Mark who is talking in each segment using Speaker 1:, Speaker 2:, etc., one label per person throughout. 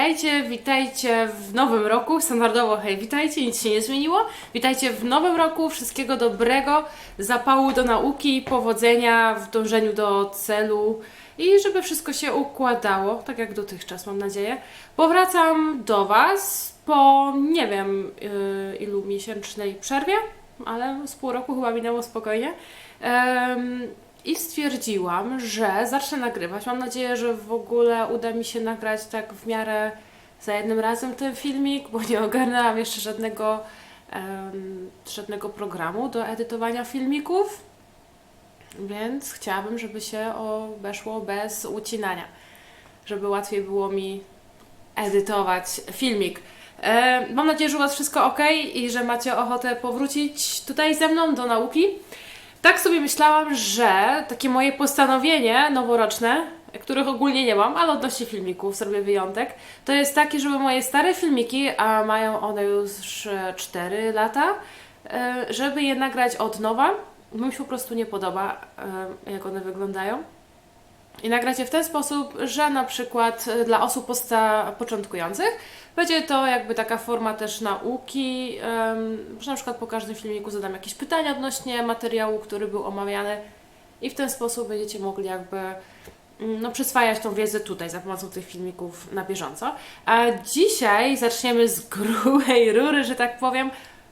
Speaker 1: witajcie, witajcie w nowym roku. Standardowo hej, witajcie, nic się nie zmieniło. Witajcie w nowym roku, wszystkiego dobrego, zapału do nauki, powodzenia w dążeniu do celu i żeby wszystko się układało, tak jak dotychczas, mam nadzieję. Powracam do Was po nie wiem yy, ilu miesięcznej przerwie, ale z pół roku chyba minęło spokojnie. Em, I stwierdziłam, że zacznę nagrywać. Mam nadzieję, że w ogóle uda mi się nagrać tak w miarę za jednym razem ten filmik, bo nie ogarnęłam jeszcze żadnego, em, żadnego programu do edytowania filmików. Więc chciałabym, żeby się obeszło bez ucinania, żeby łatwiej było mi edytować filmik. E, mam nadzieję, że u Was wszystko ok i że macie ochotę powrócić tutaj ze mną do nauki. Tak sobie myślałam, że takie moje postanowienie noworoczne, których ogólnie nie mam, ale odnośnie filmików zrobię wyjątek, to jest takie, żeby moje stare filmiki, a mają one już e, 4 lata, e, żeby je nagrać od nowa, mi się po prostu nie podoba, e, jak one wyglądają. I nagrać je w ten sposób, że na przykład e, dla osób początkujących będzie to jakby taka forma też nauki, że na przykład po każdym filmiku zadam jakieś pytania odnośnie materiału, który był omawiany i w ten sposób będziecie mogli jakby mm, no, przyswajać tą wiedzę tutaj za pomocą tych filmików na bieżąco. A dzisiaj zaczniemy z grubej rury, że tak powiem.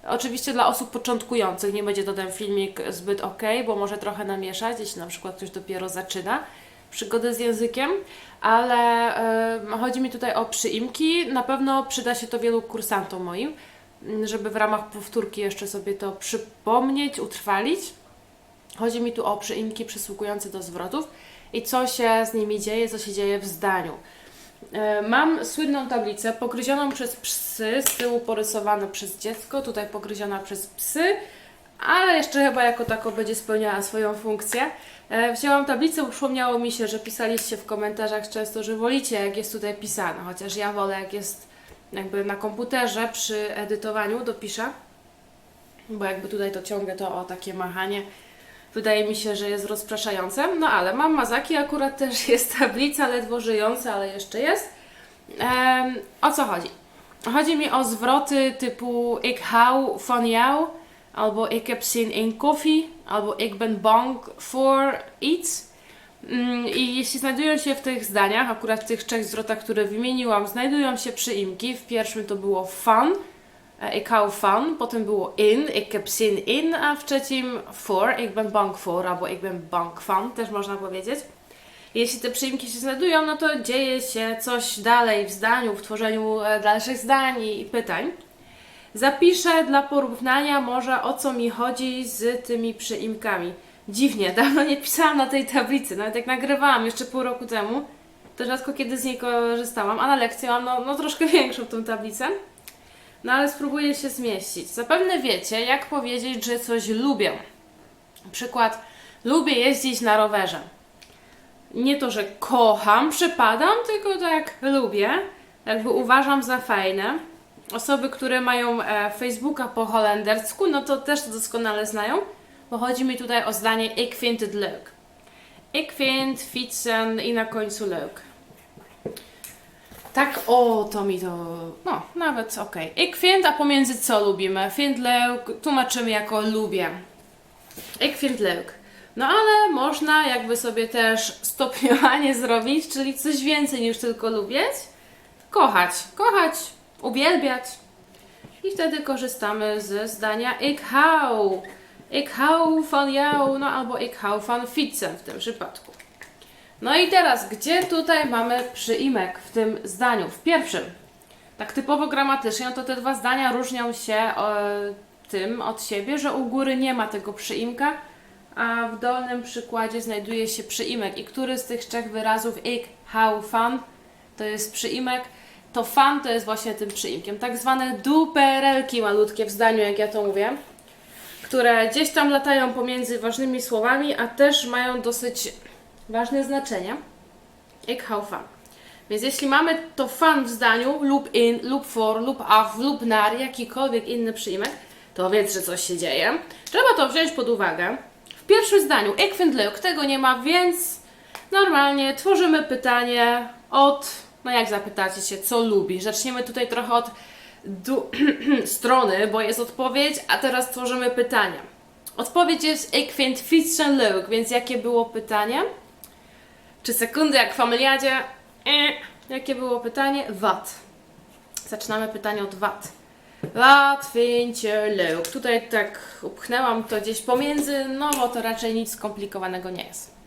Speaker 1: Oczywiście dla osób początkujących nie będzie to ten filmik zbyt ok, bo może trochę namieszać, jeśli na przykład ktoś dopiero zaczyna przygodę z językiem, ale e, chodzi mi tutaj o przyimki. Na pewno przyda się to wielu kursantom moim, m, żeby w ramach powtórki jeszcze sobie to przypomnieć, utrwalić. Chodzi mi tu o przyimki przysługujące do zwrotów i co się z nimi dzieje, co się dzieje w zdaniu. E, Mam słynną tablicę pogryzioną przez psy, z tyłu porysowana przez dziecko, tutaj pogryziona przez psy, ale jeszcze chyba jako tako będzie spełniała swoją funkcję. E, Wzięłam tablicę, przypomniało mi się, że pisaliście w komentarzach często, że wolicie jak jest tutaj pisane, chociaż ja wolę jak jest jakby na komputerze przy edytowaniu dopiszę, bo jakby tutaj to ciągle to o takie machanie wydaje mi się, że jest rozpraszające. No ale mam mazaki, akurat też jest tablica, ledwo żyjąca, ale jeszcze jest. Em, o co chodzi? Chodzi mi o zwroty typu ik hou van jou, albo ik heb zin in koffie, albo ik ben bang voor iets. Mm, I jeśli znajdują się w tych zdaniach, akurat w tych trzech zwrotach, które wymieniłam, znajdują się przyimki. W pierwszym to było van, e, ik hou van, potem było in, ik heb zin in, a w trzecim voor, ik ben bang voor, albo ik ben bang van, też można powiedzieć. Jeśli te przyimki się znajdują, no to dzieje się coś dalej w zdaniu, w tworzeniu e, dalszych zdań i pytań. Zapiszę dla porównania może o co mi chodzi z tymi przyimkami. Dziwnie, dawno nie pisałam na tej tablicy, nawet jak nagrywałam jeszcze pół roku temu, to rzadko kiedy z niej korzystałam, a na lekcji mam no, no troszkę większą tą tablicę. No ale spróbuję się zmieścić. Zapewne wiecie, jak powiedzieć, że coś lubię. Przykład, lubię jeździć na rowerze. Nie to, że kocham, przypadam, tylko tak lubię, jakby uważam za fajne. Osoby, które mają e, Facebooka po holendersku, no to też to doskonale znają, bo chodzi mi tutaj o zdanie ik vind het leuk. Ik vind fietsen i na końcu leuk. Tak, o, to mi to, no, nawet okej. Ik vind, a pomiędzy co lubimy? Vind leuk tłumaczymy jako lubię. Ik vind leuk. No ale można jakby sobie też stopniowanie zrobić, czyli coś więcej niż tylko lubić. Kochać, kochać, uwielbiać. I wtedy korzystamy ze zdania ik hou. Ik hou van jou, no albo ik hou van fietsen w tym przypadku. No i teraz, gdzie tutaj mamy przyimek w tym zdaniu? W pierwszym. Tak typowo gramatycznie, no to te dwa zdania różnią się e, tym od siebie, że u góry nie ma tego przyimka, a w dolnym przykładzie znajduje się przyimek. I który z tych trzech wyrazów ik, hou, van to jest przyimek, to fan to jest właśnie tym przyimkiem. Tak zwane duperelki malutkie w zdaniu, jak ja to mówię, które gdzieś tam latają pomiędzy ważnymi słowami, a też mają dosyć ważne znaczenie. Ik hou van. Więc jeśli mamy to fan w zdaniu, lub in, lub for, lub af, lub nar, jakikolwiek inny przyjmek, to wiedz, że coś się dzieje. Trzeba to wziąć pod uwagę. W pierwszym zdaniu vind leuk, tego nie ma, więc normalnie tworzymy pytanie od No jak zapytacie się, co lubi? Zaczniemy tutaj trochę od strony, bo jest odpowiedź, a teraz tworzymy pytania. Odpowiedź jest ik vind fietsen leuk, więc jakie było pytanie? Czy sekundy jak w familiadzie? E, jakie było pytanie? Wat. Zaczynamy pytanie od wat. Wat vind je leuk? Tutaj tak upchnęłam to gdzieś pomiędzy, no bo to raczej nic skomplikowanego nie jest.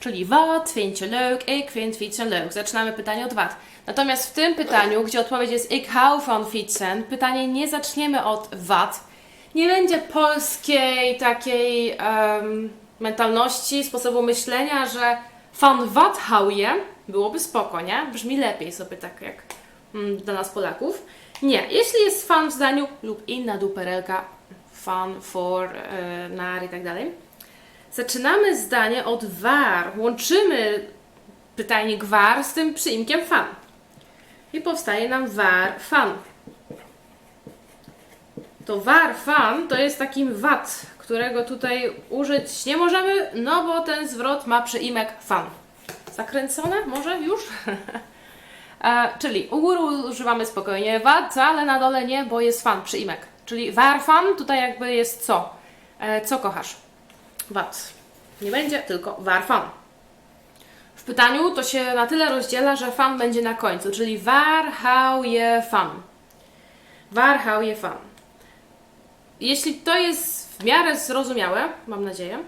Speaker 1: Czyli wat vind leuk? Ik vind fietsen leuk. Zaczynamy pytanie od wat. Natomiast w tym pytaniu, gdzie odpowiedź jest ik hou van fietsen, pytanie nie zaczniemy od wat. Nie będzie polskiej takiej em, mentalności, sposobu myślenia, że van wat hou je? Byłoby spoko, nie? Brzmi lepiej sobie tak jak mm, dla nas Polaków. Nie, jeśli jest fan w zdaniu lub inna duperelka, fan, for, e, nar i tak dalej, zaczynamy zdanie od war. Łączymy pytajnik war z tym przyimkiem fan. I powstaje nam war fan. To war fan to jest takim wat, którego tutaj użyć nie możemy, no bo ten zwrot ma przyimek fan. Zakręcone może już? E, czyli u góry używamy spokojnie wat, ale na dole nie, bo jest fan, przyimek. Czyli war fan tutaj jakby jest co? E, co kochasz? Wat. Nie będzie, tylko war fan. W pytaniu to się na tyle rozdziela, że fan będzie na końcu, czyli waar hou je van. Waar hou je van. Jeśli to jest w miarę zrozumiałe, mam nadzieję,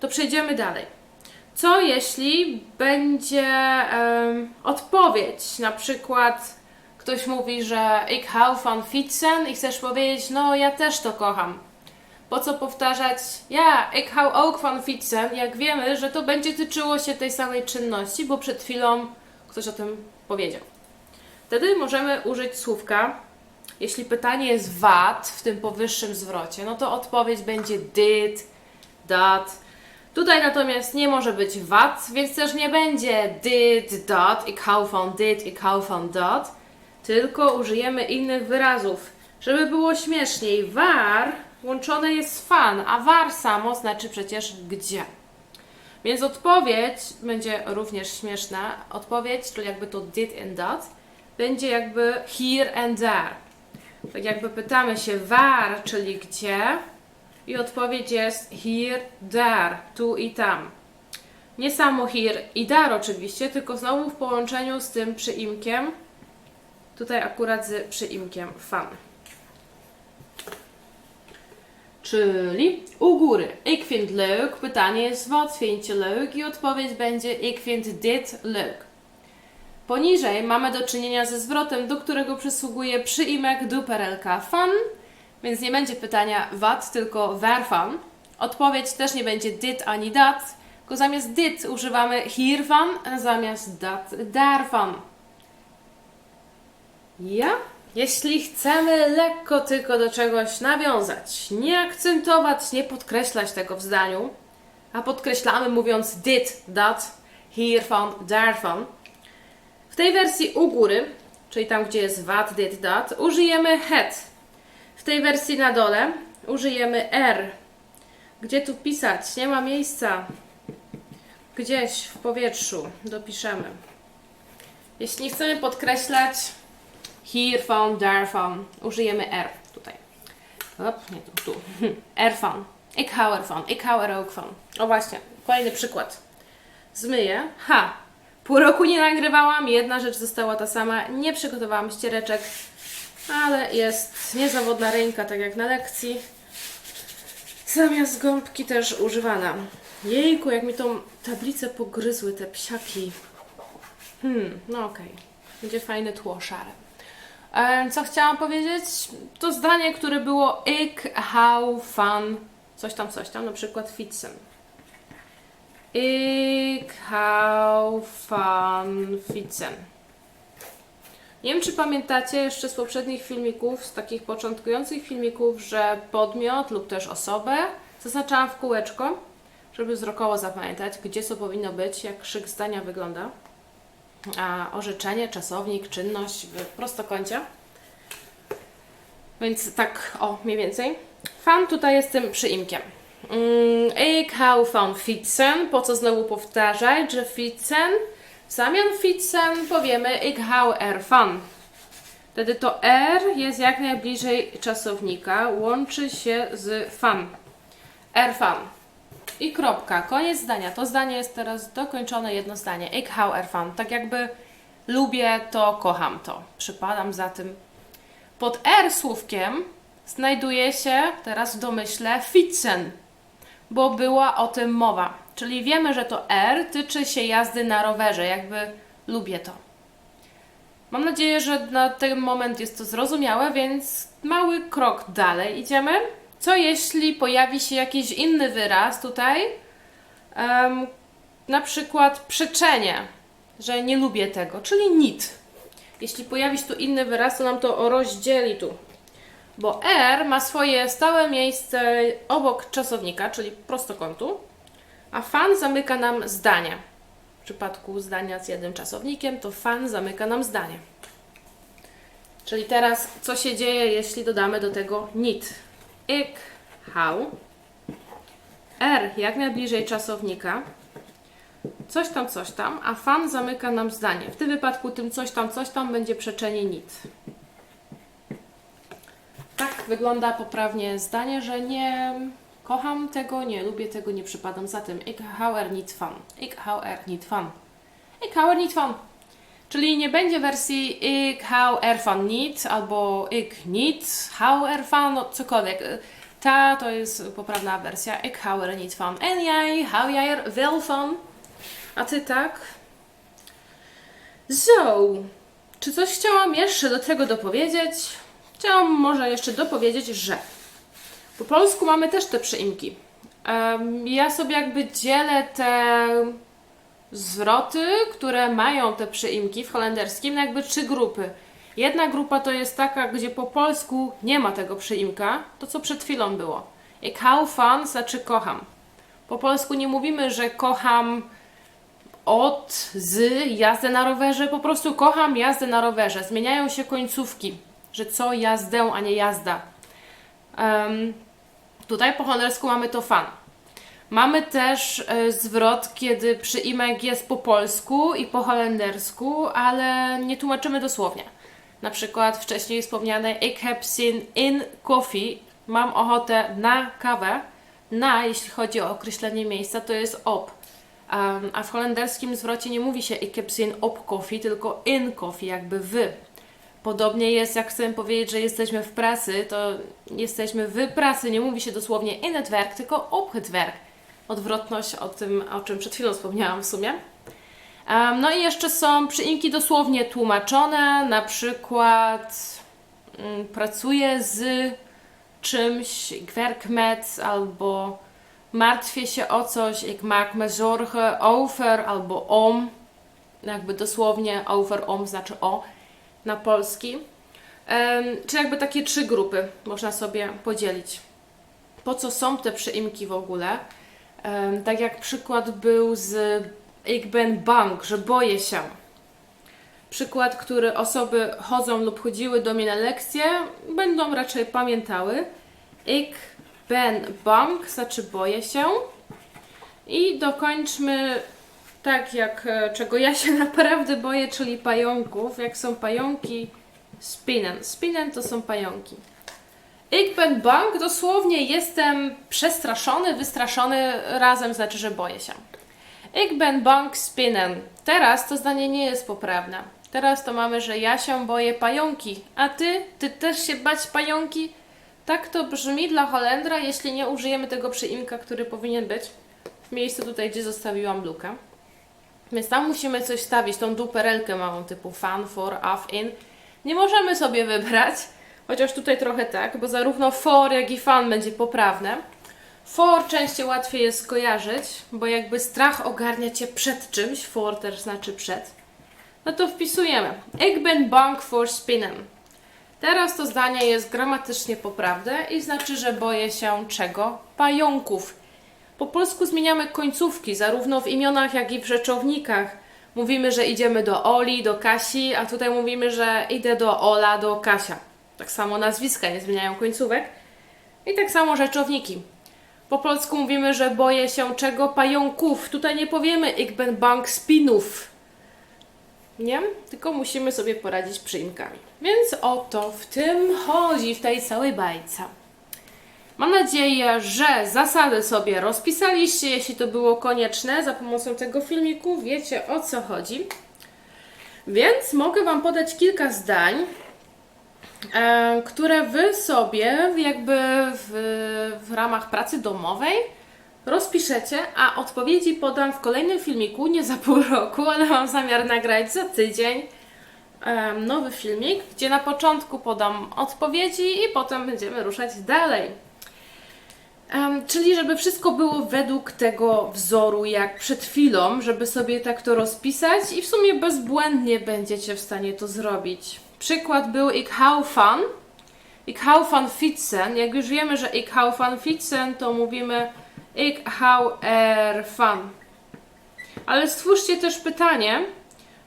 Speaker 1: to przejdziemy dalej. Co jeśli będzie em, odpowiedź? Na przykład ktoś mówi, że ik hou van fietsen i chcesz powiedzieć, no ja też to kocham. Po co powtarzać, ja, ik hou ook van fietsen, jak wiemy, że to będzie tyczyło się tej samej czynności, bo przed chwilą ktoś o tym powiedział. Wtedy możemy użyć słówka, jeśli pytanie jest wat w tym powyższym zwrocie, no to odpowiedź będzie did, dat. Tutaj natomiast nie może być wat, więc też nie będzie did, dat, ik hou van dit, ik hou van dat, tylko użyjemy innych wyrazów. Żeby było śmieszniej, war łączone jest z fan, a war samo znaczy przecież gdzie. Więc odpowiedź będzie również śmieszna. Odpowiedź, czyli jakby to did and that, będzie jakby here and there. Tak jakby pytamy się waar, czyli gdzie, i odpowiedź jest here, there, tu i tam. Nie samo here i there oczywiście, tylko znowu w połączeniu z tym przyimkiem, tutaj akurat z przyimkiem fan. Czyli u góry ik vind leuk, pytanie jest wat vind je leuk i odpowiedź będzie ik vind dit leuk. Poniżej mamy do czynienia ze zwrotem, do którego przysługuje przyimek duperelka van, więc nie będzie pytania wat, tylko waarvan. Odpowiedź też nie będzie dit ani dat, tylko zamiast dit używamy hiervan, a zamiast dat daarvan. Ja? Jeśli chcemy lekko tylko do czegoś nawiązać, nie akcentować, nie podkreślać tego w zdaniu, a podkreślamy mówiąc dit, dat, hiervan, daarvan, w tej wersji u góry, czyli tam, gdzie jest wat, dit, dat, użyjemy het. W tej wersji na dole użyjemy r. Gdzie tu pisać? Nie ma miejsca. Gdzieś w powietrzu dopiszemy. Jeśli chcemy podkreślać hiervan, daarvan, użyjemy r tutaj. Op, nie tu, tu. Ervan. Ik hou ervan. Ik hou er ook van. O właśnie, kolejny przykład. Zmyję. Ha! Pół roku nie nagrywałam, jedna rzecz została ta sama. Nie przygotowałam ściereczek, ale jest niezawodna ręka, tak jak na lekcji. Zamiast gąbki też używana. Jejku, jak mi tą tablicę pogryzły te psiaki. Hmm, no okej. Będzie fajne tło szare. Co chciałam powiedzieć? To zdanie, które było ik hou van coś tam, coś tam, na przykład fietsen. Ik hou van fietsen. Nie wiem, czy pamiętacie jeszcze z poprzednich filmików, z takich początkujących filmików, że podmiot lub też osobę zaznaczałam w kółeczko, żeby wzrokowo zapamiętać, gdzie co powinno być, jak szyk zdania wygląda. Orzeczenie, czasownik, czynność w prostokącie. Więc tak, o, mniej więcej. Fan tutaj jest tym przyimkiem. Mm, Ik hou van fietsen. Po co znowu powtarzać, że fietsen W zamian fietsen powiemy ich hou ervan. Wtedy to R jest jak najbliżej czasownika, łączy się z fan. Ervan. I kropka. Koniec zdania. To zdanie jest teraz dokończone, jedno zdanie. Ich hou ervan. Tak jakby lubię to, kocham to. Przypadam za tym. Pod R słówkiem znajduje się teraz w domyśle fietsen, bo była o tym mowa. Czyli wiemy, że to R tyczy się jazdy na rowerze, jakby lubię to. Mam nadzieję, że na ten moment jest to zrozumiałe, więc mały krok dalej idziemy. Co jeśli pojawi się jakiś inny wyraz tutaj? Em, na przykład przeczenie, że nie lubię tego, czyli nit. Jeśli pojawi się tu inny wyraz, to nam to rozdzieli tu. Bo R ma swoje stałe miejsce obok czasownika, czyli prostokątu, a fan zamyka nam zdanie. W przypadku zdania z jednym czasownikiem, to fan zamyka nam zdanie. Czyli teraz, co się dzieje, jeśli dodamy do tego nit? Ik, hał. R jak najbliżej czasownika. Coś tam, coś tam, a fan zamyka nam zdanie. W tym wypadku tym coś tam, coś tam będzie przeczenie nit. Tak wygląda poprawnie zdanie, że nie kocham tego, nie lubię tego, nie przypadam za tym. Ik hou er niet van. Ik hou er niet van. Ik hou er niet van. Czyli nie będzie wersji ik hou ervan niet albo ik niet hou ervan, no cokolwiek. Ta to jest poprawna wersja. Ik hou er niet van. En jij, hou jij er wel van? A ty tak? Zo, czy coś chciałam jeszcze do tego dopowiedzieć? Chciałam może jeszcze dopowiedzieć, że po polsku mamy też te przyimki. Em, Ja sobie jakby dzielę te zwroty, które mają te przyimki w holenderskim, na jakby trzy grupy. Jedna grupa to jest taka, gdzie po polsku nie ma tego przyimka, to co przed chwilą było. Ik hou van znaczy kocham. Po polsku nie mówimy, że kocham od, z, jazdę na rowerze, po prostu kocham jazdę na rowerze. Zmieniają się końcówki, że co jazdę, a nie jazda. Em, tutaj po holendersku mamy to fan. Mamy też e, zwrot, kiedy przyimek jest po polsku i po holendersku, ale nie tłumaczymy dosłownie. Na przykład wcześniej wspomniane Ik heb zin in koffie. Mam ochotę na kawę. Na, jeśli chodzi o określenie miejsca, to jest op. Um, a w holenderskim zwrocie nie mówi się Ik heb zin op koffie, tylko in koffie, jakby wy. Podobnie jest, jak chcę powiedzieć, że jesteśmy w pracy, to jesteśmy w pracy, nie mówi się dosłownie in het werk, tylko op het werk. Odwrotność o tym, o czym przed chwilą wspomniałam w sumie. No i jeszcze są przyimki dosłownie tłumaczone, na przykład mm, pracuję z czymś, ik werk met, albo martwię się o coś, ik maak me zorgen over, albo om, jakby dosłownie over, om znaczy o na polski. Czy jakby takie trzy grupy można sobie podzielić. Po co są te przyimki w ogóle? Tak jak przykład był z ik ben bang, że boję się. Przykład, który osoby chodzą lub chodziły do mnie na lekcje, będą raczej pamiętały. Ik ben bang, znaczy boję się. I dokończmy tak, jak e, czego ja się naprawdę boję, czyli pająków. Jak są pająki, spinnen. Spinnen to są pająki. Ik ben bang, dosłownie jestem przestraszony, wystraszony, razem znaczy, że boję się. Ik ben bang spinnen. Teraz to zdanie nie jest poprawne. Teraz to mamy, że ja się boję pająki. A ty? Ty też się bać pająki? Tak to brzmi dla Holendra, jeśli nie użyjemy tego przyimka, który powinien być w miejscu tutaj, gdzie zostawiłam lukę. Więc tam musimy coś stawić, tą duperelkę małą typu fan, for, af, in. Nie możemy sobie wybrać, chociaż tutaj trochę tak, bo zarówno for, jak i fan będzie poprawne. For częściej łatwiej jest skojarzyć, bo jakby strach ogarnia Cię przed czymś, for też znaczy przed. No to wpisujemy. Ik ben bang voor spinnen. Teraz to zdanie jest gramatycznie poprawne i znaczy, że boję się czego? Pająków. Po polsku zmieniamy końcówki, zarówno w imionach, jak i w rzeczownikach. Mówimy, że idziemy do Oli, do Kasi, a tutaj mówimy, że idę do Ola, do Kasia. Tak samo nazwiska nie zmieniają końcówek. I tak samo rzeczowniki. Po polsku mówimy, że boję się czego? Pająków. Tutaj nie powiemy ik ben bang spinów. Nie? Tylko musimy sobie poradzić przyimkami. Więc o to w tym chodzi, w tej całej bajce. Mam nadzieję, że zasady sobie rozpisaliście, jeśli to było konieczne, za pomocą tego filmiku wiecie o co chodzi. Więc mogę Wam podać kilka zdań, które Wy sobie jakby w, w ramach pracy domowej rozpiszecie, a odpowiedzi podam w kolejnym filmiku, nie za pół roku, ale mam zamiar nagrać za tydzień em, nowy filmik, gdzie na początku podam odpowiedzi i potem będziemy ruszać dalej. Em, czyli żeby wszystko było według tego wzoru jak przed chwilą, żeby sobie tak to rozpisać i w sumie bezbłędnie będziecie w stanie to zrobić. Przykład był van. Ik hou van fietsen. Jak już wiemy, że ik hou van fietsen, to mówimy Ik hou er. Ale stwórzcie też pytanie,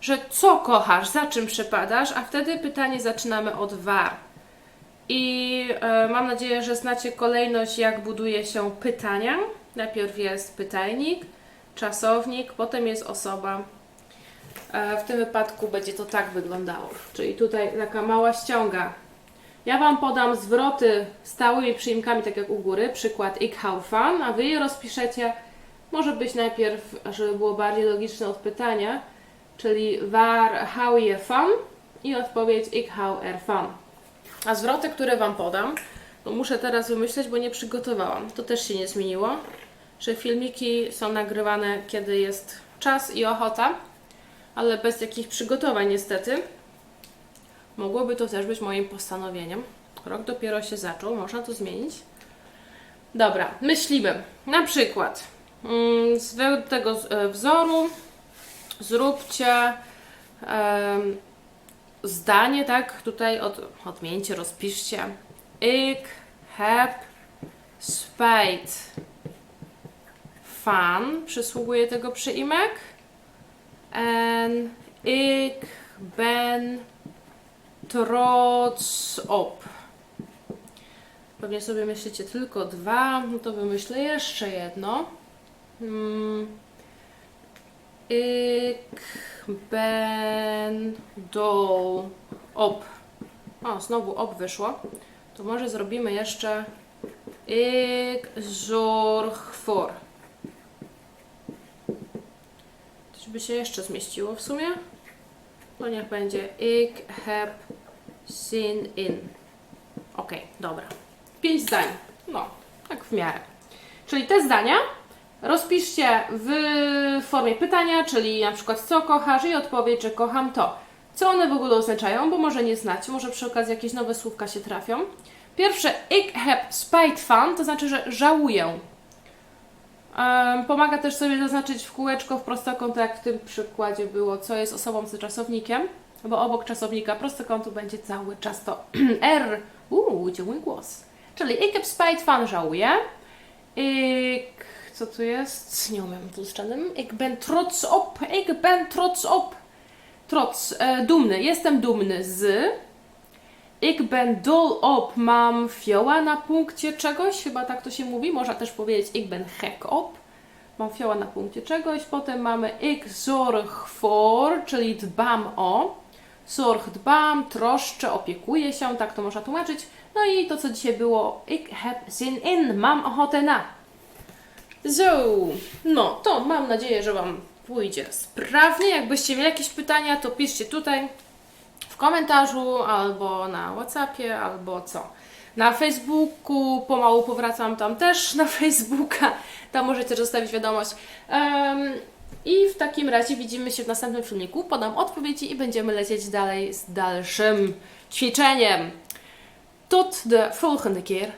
Speaker 1: że co kochasz, za czym przepadasz, a wtedy pytanie zaczynamy od war. I e, mam nadzieję, że znacie kolejność, jak buduje się pytania. Najpierw jest pytajnik, czasownik, potem jest osoba. E, w tym wypadku będzie to tak wyglądało. Czyli tutaj taka mała ściąga. Ja Wam podam zwroty stałymi przyimkami, tak jak u góry, przykład ik hou van, a Wy je rozpiszecie. Może być najpierw, żeby było bardziej logiczne od pytania, czyli waar hou je van i odpowiedź ik hou er van. A zwroty, które Wam podam, to muszę teraz wymyśleć, bo nie przygotowałam. To też się nie zmieniło, że filmiki są nagrywane, kiedy jest czas i ochota, ale bez jakichś przygotowań niestety. Mogłoby to też być moim postanowieniem. Rok dopiero się zaczął, można to zmienić. Dobra, myślimy. Na przykład mm, z tego e, wzoru zróbcie em, zdanie, tak? Tutaj od, odmieńcie, rozpiszcie. Ik heb spijt van, przysługuje tego przyimek. En ik ben trots op. Pewnie sobie myślicie tylko dwa, no to wymyślę jeszcze jedno. Mm. Ik ben dol op. O, znowu op wyszło. To może zrobimy jeszcze ik zorg voor. Coś by się jeszcze zmieściło w sumie? To niech będzie ik heb zin in. Okej, dobra. Pięć zdań. No, tak w miarę. Czyli te zdania rozpiszcie w formie pytania, czyli na przykład co kochasz i odpowiedź, że kocham to. Co one w ogóle oznaczają, bo może nie znacie, może przy okazji jakieś nowe słówka się trafią. Pierwsze, ik heb spijt van, to znaczy, że żałuję. Pomaga też sobie zaznaczyć w kółeczko w prostokąt, jak w tym przykładzie było, co jest osobą z czasownikiem, bo obok czasownika prostokątu będzie cały czas to R. Uuu, gdzie mój głos. Czyli ik heb spijt van, żałuję. Ik, co tu jest? Nie umiem tu z. Ik ben trots op, ik ben trots op. Trots, e, dumny, jestem dumny z. Ik ben dol op, mam fioła na punkcie czegoś, chyba tak to się mówi. Można też powiedzieć ik ben gek op, mam fioła na punkcie czegoś. Potem mamy ik zorg voor, czyli dbam o. Zorg dbam, troszczę, opiekuję się, tak to można tłumaczyć. No i to, co dzisiaj było, ik heb zin in, mam ochotę na. Zo, no to mam nadzieję, że Wam pójdzie sprawnie. Jakbyście mieli jakieś pytania, to piszcie tutaj komentarzu, albo na Whatsappie, albo co. Na Facebooku, pomału powracam tam też na Facebooka, tam możecie zostawić wiadomość. Em, I w takim razie widzimy się w następnym filmiku, podam odpowiedzi i będziemy lecieć dalej z dalszym ćwiczeniem. Tot de volgende keer.